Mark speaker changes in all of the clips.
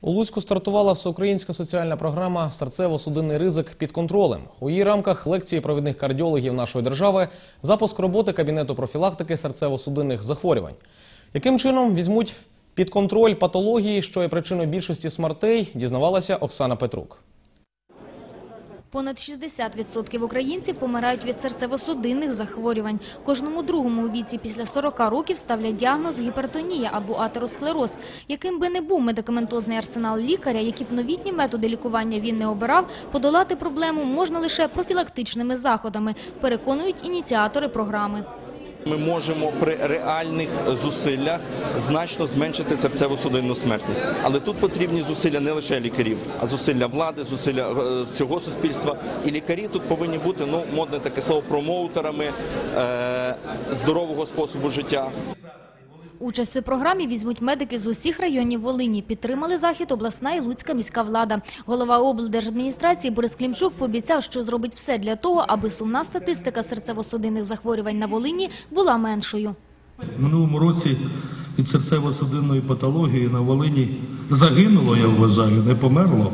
Speaker 1: У Луцьку стартувала всеукраїнська соціальна програма Серцево-судинний ризик під контролем. У її рамках лекції провідних кардіологів нашої держави, запуск роботи кабінету профілактики серцево-судинних захворювань. Яким чином візьмуть під контроль патології, що є причиною більшості смертей, дізнавалася Оксана Петрук.
Speaker 2: Понад 60% українців помирають від серцево-судинних захворювань. Кожному другому у віці після 40 років ставлять діагноз гіпертонія або атеросклероз. Яким би не був медикаментозний арсенал лікаря, які б новітні методи лікування він не обирав, подолати проблему можна лише профілактичними заходами, переконують ініціатори програми.
Speaker 3: Ми можемо при реальних зусиллях значно зменшити серцево-судинну смертність. Але тут потрібні зусилля не лише лікарів, а зусилля влади, зусилля цього всього суспільства. І лікарі тут повинні бути ну модне таке слово промоутерами е, здорового способу життя.
Speaker 2: Участь у програмі візьмуть медики з усіх районів Волині. Підтримали захід обласна і Луцька міська влада. Голова облдержадміністрації Борис Клімчук пообіцяв, що зробить все для того, аби сумна статистика серцево-судинних захворювань на Волині була меншою.
Speaker 4: Минулому році від серцево-судинної патології на Волині загинуло, я вважаю, не померло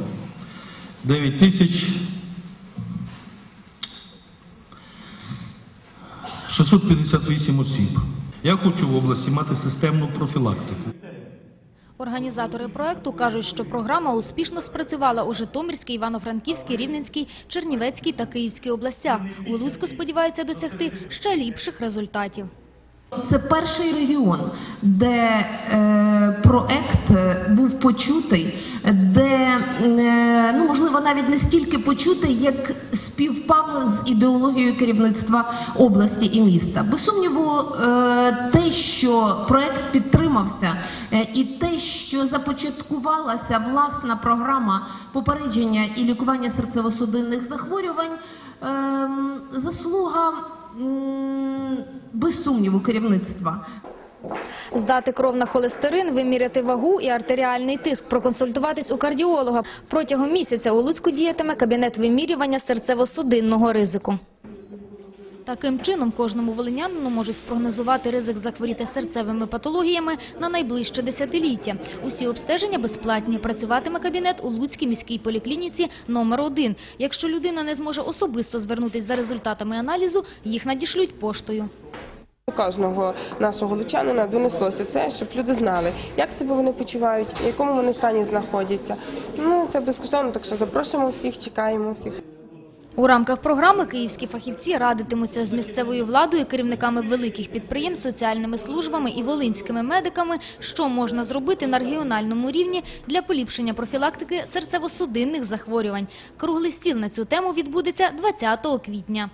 Speaker 4: 9 тисяч 658 осіб. Я хочу в області мати системну профілактику.
Speaker 2: Організатори проекту кажуть, що програма успішно спрацювала у Житомирській, Івано-Франківській, Рівненській, Чернівецькій та Київській областях. У Луцьку сподіваються досягти ще ліпших результатів.
Speaker 5: Це перший регіон, де е, проект е, був почутий, де е, ну можливо навіть не стільки почутий, як співпав з ідеологією керівництва області і міста. Без сумніву, е, те, що проект підтримався, е, і те, що започаткувалася власна програма попередження і лікування серцево-судинних захворювань, е, заслуга. м, Без сумніву керівництва.
Speaker 2: Здати кров на холестерин, виміряти вагу і артеріальний тиск, проконсультуватись у кардіолога. Протягом місяця у Луцьку діятиме кабінет вимірювання серцево-судинного ризику. Таким чином, кожному волинянину можуть спрогнозувати ризик захворіти серцевими патологіями на найближче десятиліття. Усі обстеження безплатні. Працюватиме кабінет у Луцькій міській поліклініці номер 1 Якщо людина не зможе особисто звернутись за результатами аналізу, їх надішлють поштою.
Speaker 6: Кожного нашого лучанина донеслося це, щоб люди знали, як себе вони почувають, в якому вони стані знаходяться. Ну це безкоштовно, так що запрошуємо всіх, чекаємо всіх.
Speaker 2: У рамках програми київські фахівці радитимуться з місцевою владою, керівниками великих підприємств, соціальними службами і волинськими медиками, що можна зробити на регіональному рівні для поліпшення профілактики серцево-судинних захворювань. Круглий стіл на цю тему відбудеться 20 квітня.